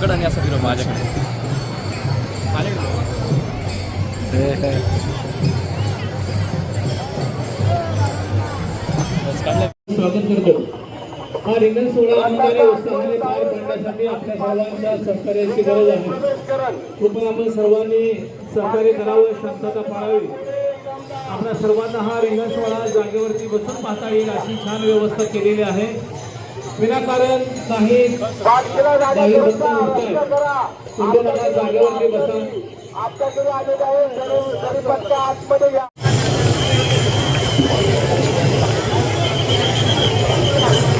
पकड आणि असं फिरव माझ्याकडे. स्वागत करतो. हा रिंगण सोहळा अनुसारे उत्साहाने पार पाडण्यासाठी आपल्या सर्वांच्या सहकार्याची गरज आहे. कृपया आपण सर्वांनी सहकार्य करावं शांतता पाळावी. आपल्या सर्वांना हा रिंगण सोहळा जागेवरती बसून पाहता येईल अशी छान व्यवस्था केलेली आहे. विनाकारण भक्त उठतायत. तुम्ही नका जागेवरती बसा.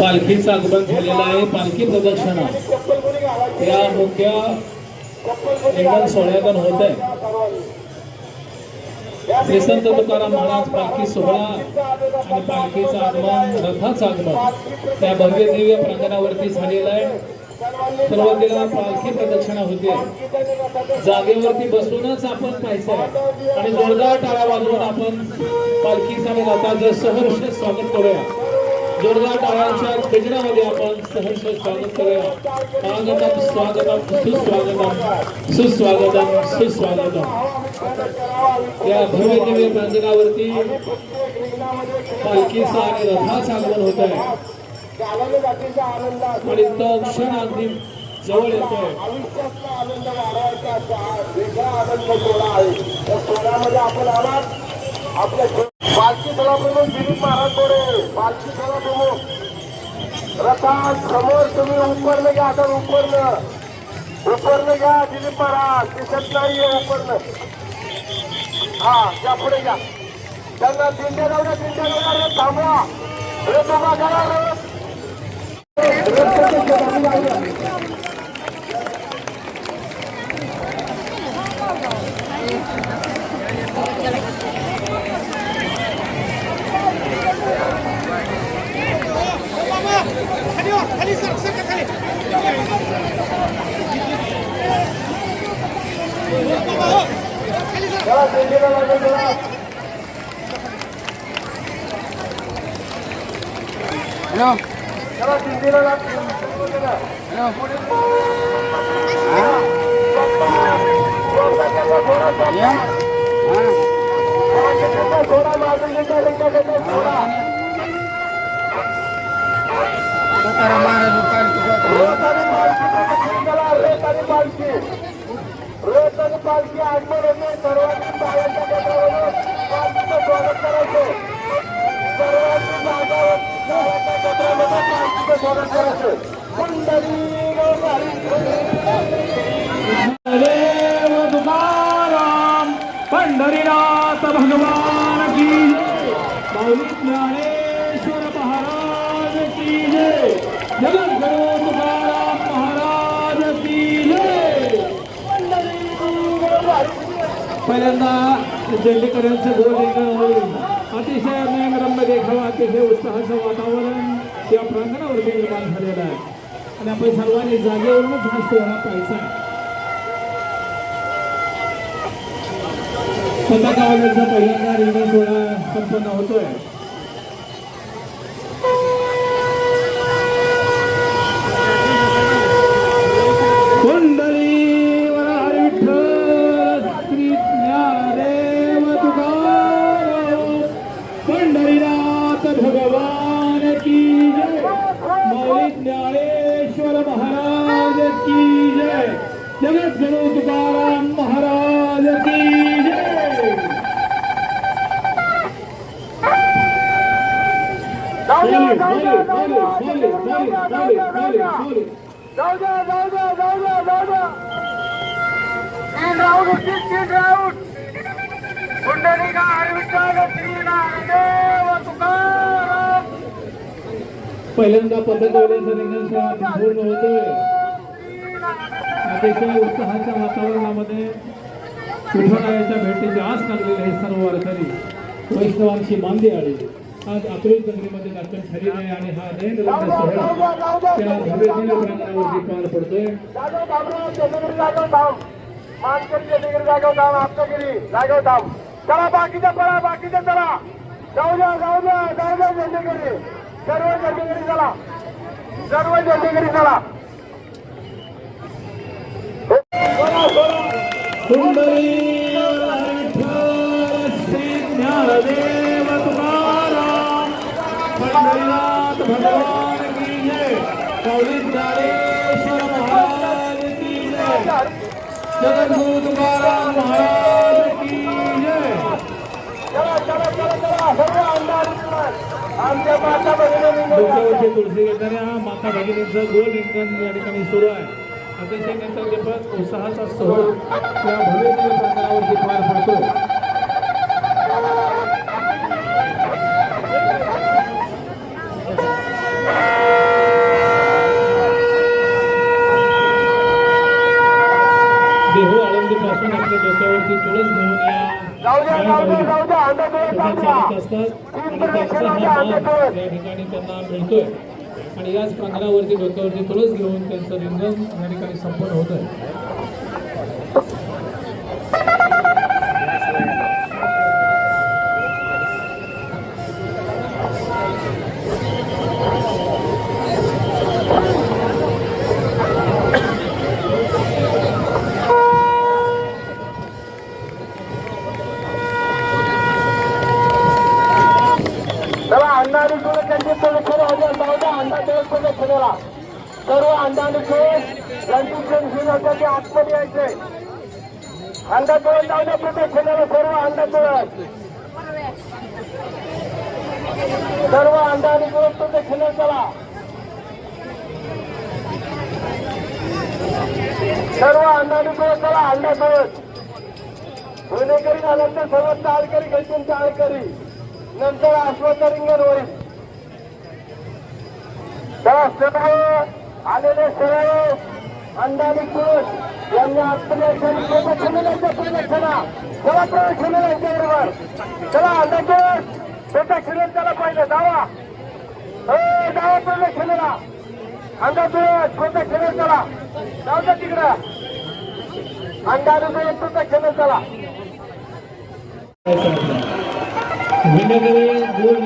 पालखीचं आगमन झालेलं आहे. पालखी प्रदक्षिणा. या मुख्य रिंगण सोहळ्यातून होत आहे. हे संत तुकाराम महाराज पालखी सोहळा आणि पालखीचं आगमन रथाचं आगमन त्या भव्य दिव्य प्रांगणावरती झालेलं आहे. सुरुवातीला पालखी प्रदक्षिणा होते. जागेवरती बसूनच आपण पाहायचं आणि जोरदार टाळ्या वाजवून आपण पालखीचं आणि रथाचं सहर्ष स्वागत करूया. जोरदार टाळ्यांच्या गजरामध्ये आपण सहर्ष स्वागत करूया. स्वागतम स्वागतम सुस्वागतम सुस्वागतम सुस्वागतम. या भव्य दिव्य प्रांगणावरती पालखीचं आणि रथाचं आगमन होत आहे आणि तो क्षण अगदी जवळ येतोय. आनंद आहे. आपण आलात. आपल्या पालखी सोहळा प्रमुख दिलीप महाराज बोडे पालखी सोहळा प्रमुख. रथा समोर तुम्ही उपरलं घ्या आता उपरलं उपरलं घ्या दिलीप महाराज. दिसत नाहीये उपरलं हा या पुढे घ्या त्यांना दिंड्या जाऊ दिंड्या जाऊ रे, थांबवा. रे बाबा करा आणि पालखी आगमन होते सर्वांनी पायाच्या गटावरून पालखीचं स्वागत करायचं. सर्वांनी मागावर देव तुकाराम पंढरीनाथ भगवान की ज्ञानेश्वर महाराज की जय. जगद्गुरु तुकाराम महाराज की जय. पहिल्यांदा दिंडीकरांचं गोल रिंगण होईल. अतिशय नयनरम्य देखावा अतिशय उत्साहाचं वातावरण त्या प्रांगणावरती निर्माण झालेलं आहे. आणि आपण सर्वांनी जागेवरूनच हा सोहळा पाहायचा आहे. पताका पहिल्यांदा रिंगण सोहळा संपन्न होतोय कुंडली वरार विठ्ठल श्री ज्ञानदेव तुकाराम पंढरीनाथ भगवान की जय मौली ज्ञानेश्वर महाराज की जय जगद्गुरु तुकाराम महाराज की जय जाऊ द्या बोले, जाऊ बोले, द्या बोले, बोले, बोले, बोले, बोले, बोले. जाऊ द्या जाऊ द्या जाऊ द्या जाऊ द्या तीन पुंडलिका हरविठ्ठल तुकाराम। पहिल्यांदा रिंगण सोहळा पूर्ण होतोय. अतिशय उत्साहाच्या वातावरणामध्ये विठुरायाच्या भेटीची आज लागलेली आहे सर्व वारकरी वैष्णवांची मांदी आली. आज अकलूज नगरीमध्ये दाखल ठरले आहे आणि हा नयन सोहळा त्या भव्य दिव्य प्रांगणावरती पार पडतोय. चला पळा चला जाऊ द्या जाऊ द्या जाऊ द्या चंद्रगिरी सर्व चंद्रगिरी चला. सर्व चंद्रगिरी चला. डोक्यावरचे तुळशी घेताना माता भगिनींचं गोल रिंगण या ठिकाणी सुरू आहे. अतिशय त्यांचा उत्साहाचा सोहळा या भव्य प्रांगणावरती पार पडतो. देहू आळंदी पासून आपल्या डोक्यावरती तुळस घेऊन द्या असतात. आणि त्यांचा हा मान या ठिकाणी त्यांना मिळतोय. आणि याच प्रांगणावरती डोक्यावरती तुळस घेऊन त्यांचं रिंगण या ठिकाणी संपन्न होत आहे. देव सर्व अंडाने कोण ज्यांची पेन्शन आतमध्ये यायचे अंडा तोळून जाऊ द्या प्रदक्षिणेला सर्व अंडा तोळत सर्व अंडाने कोण प्रदक्षिणा चला. सर्व अंडाने कोण चला अंडा तोळत गुन्हेगारी झाल्यानंतर सर्व चाळकरी घेतील चाळकरी नंतर आश्वस्त रिंगण होईल त्या सर्व आलेले सर्व अंधारी पुरुष यांनी आत्मनिर्भर प्रदक्षिणेच्या प्रदक्षिणा चला प्रदक्षिणेला बरोबर चला अंडाचे प्रदक्षिणे त्याला पाहिजे दावा हो जावा प्रदक्षिणेला अंडाचे प्रदक्षिणे चला जाऊ तिकडं अंधारी अंडाने खेळ चला विनगरी गोल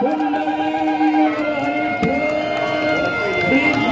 रिंगण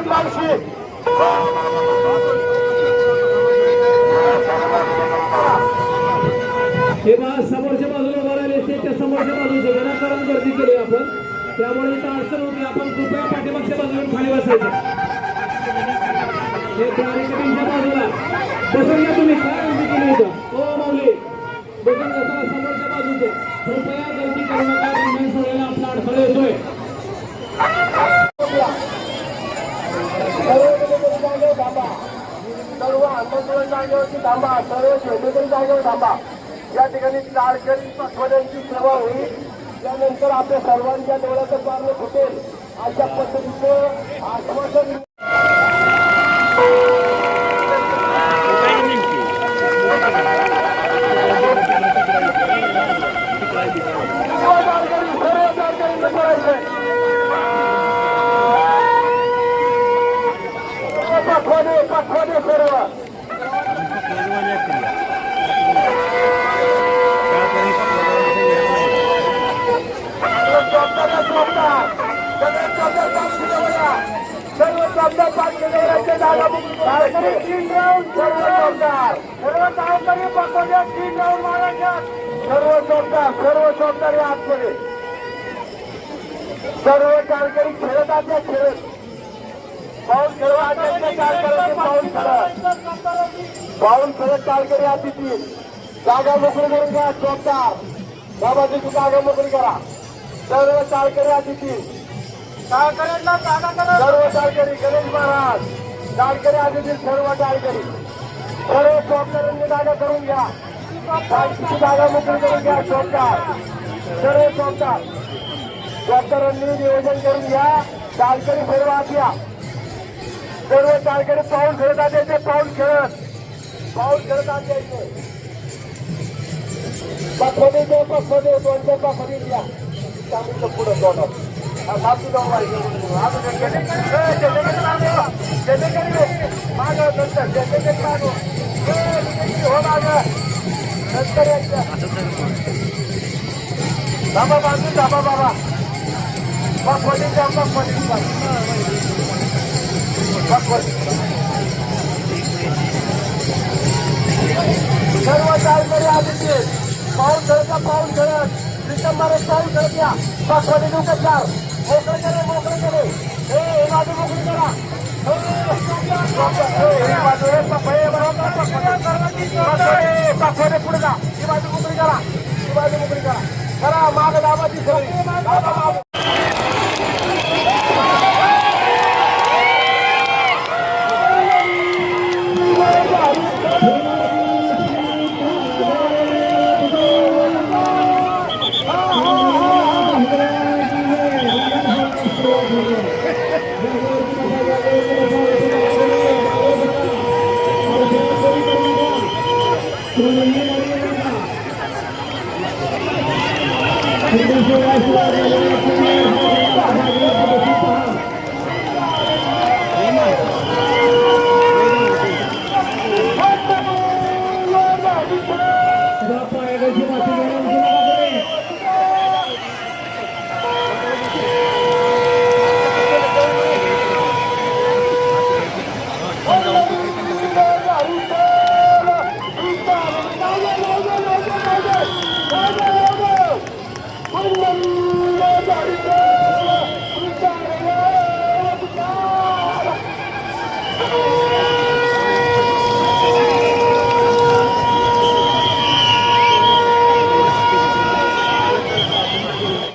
दामाजी मावशी हे पहा समोरच्या बाजूला उभा राहिले स्टेजच्या समोरच्या बाजूचे विनाकारण गर्दी केली आपण त्यामुळे इथं अडचण होती. आपण कृपया पाठीमागच्या बाजूला खाली बसायचं. हे बाजूला. बसून थांबा सर्व झेंडेकरी जागेवर थांबा. या ठिकाणी लाडकरी पटवड्यांची सेवा होईल. त्यानंतर आपल्या सर्वांच्या डोळ्याचं पारणं फुटेल. अशा पद्धतीचं आश्वासन गाडकरी तीन राऊंड सर्व चौकार सर्व गावकरी पकडल्या तीन राऊंड मारायच्या सर्व चौकार सर्व जबाबदारी आतमध्ये सर्व कारकरी खेळत आता खेळत पाऊल खेळवा कारकरी पाऊल खेळत पाऊल खेळत कारकरी अतिथी जागा मोकळी करून घ्या चौकार बाबाजी तू जागा मोकळी करा सर्व कारकरी अतिथी चाळकऱ्यांना जागा करा सर्व कारकरी गणेश महाराज डाळकरी अतिथी सर्व डाळकरी सर्व चौकदारांनी जागा करून घ्या. पालखीची जागा मोकळी करून घ्या चौकदार सर्व चौकदार चौकदारांनी नियोजन करून घ्या. डाळकरी सर्व आत या सर्व डाळकरी पाऊल खेळत आले ते पाऊल खेळत. पाऊल खेळत आले इथे पाखोदे दे पाखोदे दोन चार द्या त्यामुळे पुढं दोन सातू जाऊ माग बाबा बांधून बाबा बाबा पाखोदे द्या सर्व चालकरी आदित्य पाऊल खेळता पाऊल खेळत डिसेंबर पाऊस धरत या. पाचवाडी लोक चार हे करा हे, पुढे जा ही बाजू मोकळी करा ही बाजू मोकळी करा करा माग दाबा माग Thank you.